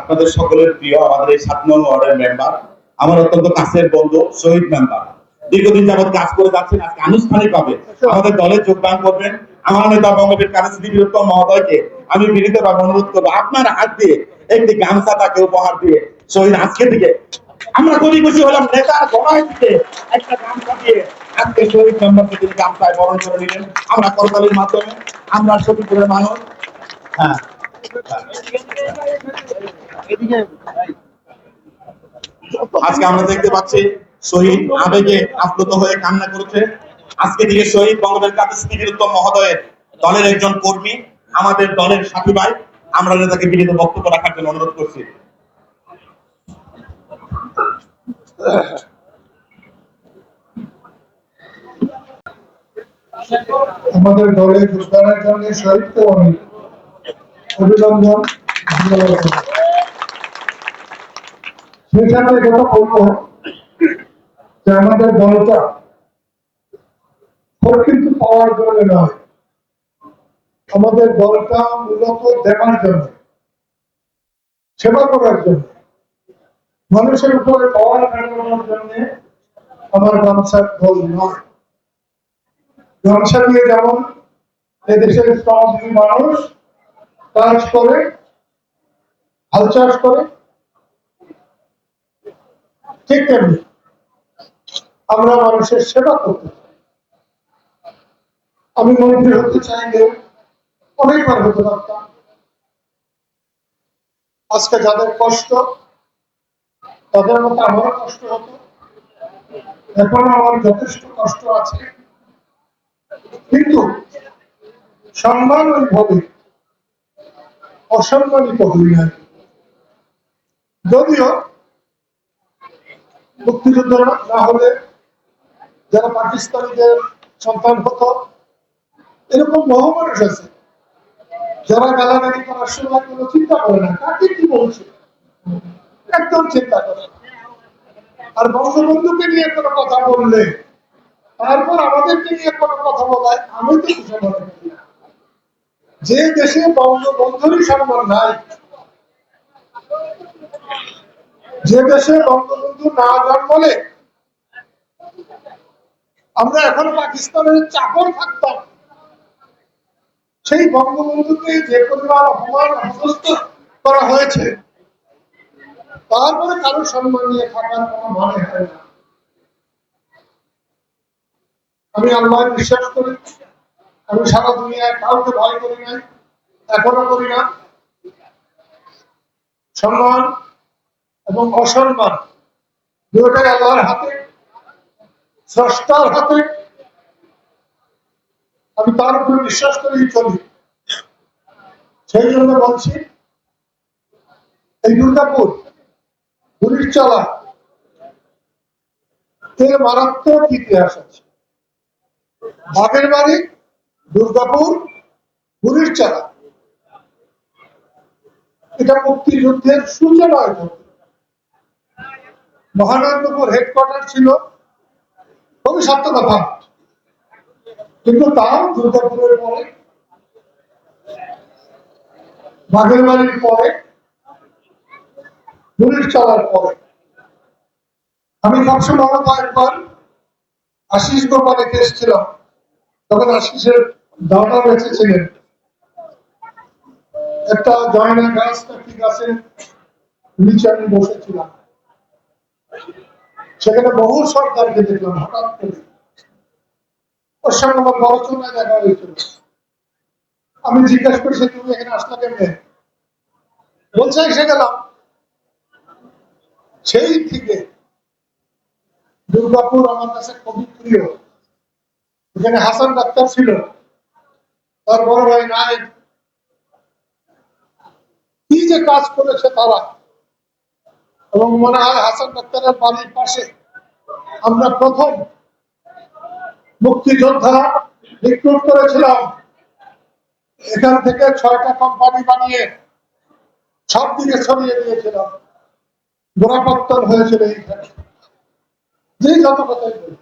আপনাদের সকলের প্রিয়, আমাদের এই সাত নং ওয়ার্ডের মেম্বার আমার অত্যন্ত কাছের বন্ধু, শহীদ মেম্বার দীর্ঘদিন যাবৎ কাজ করে যাচ্ছেন, আজকে আনুষ্ঠানিক ভাবে আমাদের দলে যোগদান করবেন। আমার নেতা বঙ্গবীর কারণশ্রী বীরত্তম মহোদয়কে আমি বিনীতভাবে অনুরোধ করব, আপনার হাত দিয়ে একটি গামছা তাকে উপহার দিয়ে শহীদ আজকে থেকে আমরা খুবই খুশি হলাম নেতার গলায় দিতে একটা গামছা দিয়ে আজকে শহীদ মেম্বারকে তিনি গামছায় বরণ করে নিলেন। আমরা করতালির মাধ্যমে, আমরা সতীপুরের মানুষ। হ্যাঁ। আজকে আমরা দেখতে পাচ্ছি শহীদ আবেগে আপ্লুত হয়ে কান্না করেছে। আজকে থেকে শহীদ বঙ্গবন্ধু কাদের স্মৃতিরুত্তম মহোদয়ের দলের একজন কর্মী, আমাদের দলের সাথী ভাই। আমরা নেতাকে বিনীত বক্তব্য রাখার জন্য অনুরোধ করছি। আমাদের দলে যোগদানের জন্য শহীদকে অনেক অভিনন্দন। ধন্যবাদ। সেখানে বলব যে আমাদের ভোট কিন্তু পাওয়ার জন্য নয়। আমাদের মূলত জন্য, সেবা করার জন্য। মানুষের উপরে পাওয়ার কাটানোর জন্য আমার গামছার দল নয়। ব্যবসা নিয়ে যেমন এদেশের শ্রমজীবী মানুষ কাজ করে, হাল চাষ করে ঠিক তেমনি আমরা মানুষের সেবা করতে আমি মন্ত্রী হতে চাইলে অনেকবার হতে পারতাম। আজকে যাদের কষ্ট, তাদের মতো আমারও কষ্ট হতো। এখন আমার যথেষ্ট কষ্ট আছে। কিন্তু সম্মান ওইভাবে অসম্মানিত হই নাই। যদিও মুক্তিযুদ্ধ না হলে যারা পাকিস্তানিদের সন্তান হতো, এরকম আছে যারা গালাগালি করার সময় কোনো চিন্তা করে না। কি বলছে? একদম চিন্তা করে আর বঙ্গবন্ধুকে নিয়ে কোনো কথা বললে, তারপর আমাদেরকে নিয়ে কোনো কথা বলায়, আমি তো কিছু মনে করি না। যে দেশে বঙ্গবন্ধুরই সম্মান নাই যে দেশে বঙ্গবন্ধু না জন্মলে, আমরা এখন পাকিস্তানের চাকর থাকতাম। সেই বঙ্গবন্ধুকে যে পরিমাণ অপমান অপদস্থ করা হয়েছে, তারপরে কারও সম্মান নিয়ে থাকার কোনো মানে হয় না। আমি আল্লাহ বিশ্বাস করি, আমি সারা দুনিয়ায় কাউকে ভয় করি নাই, এখনও করি না। সম্মান এবং অসম্মান। দুটাই আল্লাহর হাতে, স্রষ্টার হাতে। আমি তার উপরে বিশ্বাস করেই চলি। সেই জন্য বলছি, এই দুর্গাপুর পুলিশ চালা এর মারাত্মক ইতিহাস আছে। বাগের বাড়ি, দুর্গাপুর পুলিশ চালা। এটা মুক্তিযুদ্ধের সূচনা। মহানন্দপুর হেডকোয়ার্টার ছিল খুবই কথা কিন্তু তাও দুর্গাপুরের পরে বাগের বাড়ির পরে পুলিশ চালার পরে। আমি সবসময় কয়েকবার আশিস গোপালে এসেছিলাম তখন আশিসের দাদা বেঁচে ছিলেন। একটা জয়না গাছ, একটি গাছের নিচে আমি বসেছিলাম। সেখানে বহু সরকারকে দেখলাম, হঠাৎ করে। ওর সঙ্গে আমার বড় চুনায় দেখা হয়েছিল। আমি জিজ্ঞাসা করছি তুমি এখানে আসলা কেমনে? বলছে, এসে গেলাম। সেই থেকে দুর্গাপুর আমার কাছে খুবই প্রিয়। এখানে হাসান ডাক্তার ছিল। তার বড় ভাই নায়ক কি যে কাজ করেছে তারা। এবং মনে হয় হাসান ডাক্তারের বাড়ির পাশে আমরা প্রথম মুক্তিযোদ্ধা রিক্রুট করেছিলাম। এখান থেকে ছয়টা কোম্পানি বানিয়ে সব দিকে ছড়িয়ে দিয়েছিলাম। গোড়াপত্তর হয়েছিল এইখানে। যে যত কথাই বলি